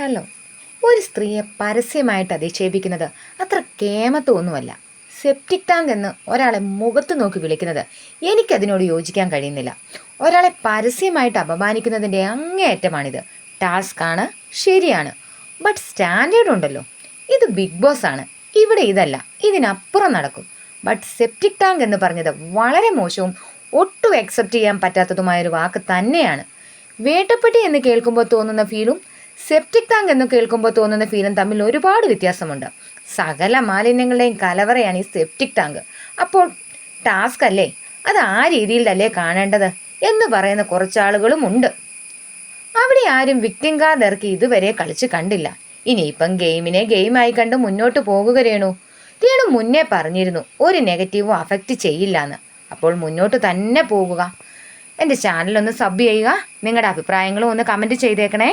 Hello. ഒരു സ്ത്രീയെ പരസ്യമായിട്ട് അധിക്ഷേപിക്കുന്നത് അത്ര കേമത്വമൊന്നുമല്ല സെപ്റ്റിക് ടാങ്ക് എന്ന് ഒരാളെ മുഖത്ത് നോക്കി വിളിക്കുന്നത് എനിക്കതിനോട് യോജിക്കാൻ കഴിയുന്നില്ല. ഒരാളെ പരസ്യമായിട്ട് അപമാനിക്കുന്നതിന്റെ അങ്ങേയറ്റമാണിത്. ടാസ്ക് ആണ് ശരിയാണ്. ബട്ട് സ്റ്റാൻഡേർഡ് ഉണ്ടല്ലോ. ഇത് ബിഗ് ബോസ് ആണ്. ഇവിടെ ഇതല്ല ഇതിനപ്പുറം നടക്കും. ബട്ട് സെപ്റ്റിക് ടാങ്ക് എന്ന് പറഞ്ഞത് വളരെ മോശവും ഒട്ടും അക്സെപ്റ്റ് ചെയ്യാൻ പറ്റാത്തതുമായ ഒരു വാക്ക് തന്നെയാണ്. വേട്ടപ്പെട്ടി എന്ന് കേൾക്കുമ്പോൾ തോന്നുന്ന ഫീലും സെപ്റ്റിക് ടാങ്ക് എന്ന് കേൾക്കുമ്പോൾ തോന്നുന്ന ഫീലും തമ്മിൽ ഒരുപാട് വ്യത്യാസമുണ്ട്. സകല മാലിന്യങ്ങളുടെയും കലവറയാണ് ഈ സെപ്റ്റിക് ടാങ്ക് അപ്പോൾ ടാസ്ക് അല്ലേ? അത് ആ രീതിയിലല്ലേ കാണേണ്ടത് എന്ന് പറയുന്ന കുറച്ചാളുകളും ഉണ്ട്. അവിടെ ആരും വിക്ടിം കാർഡ് ഇറക്കി ഇതുവരെ കളിച്ച് കണ്ടില്ല. ഇനിയിപ്പം ഗെയിമിനെ ഗെയിമായി കണ്ട് മുന്നോട്ട് പോകുക രേണു. രേണു മുന്നേ പറഞ്ഞിരുന്നു ഒരു നെഗറ്റീവും അഫക്റ്റ് ചെയ്യില്ല എന്ന് അപ്പോൾ മുന്നോട്ട് തന്നെ പോകുക. എന്റെ ചാനലൊന്ന് സബ് ചെയ്യുക. നിങ്ങളുടെ അഭിപ്രായങ്ങളും ഒന്ന് കമന്റ് ചെയ്തേക്കണേ.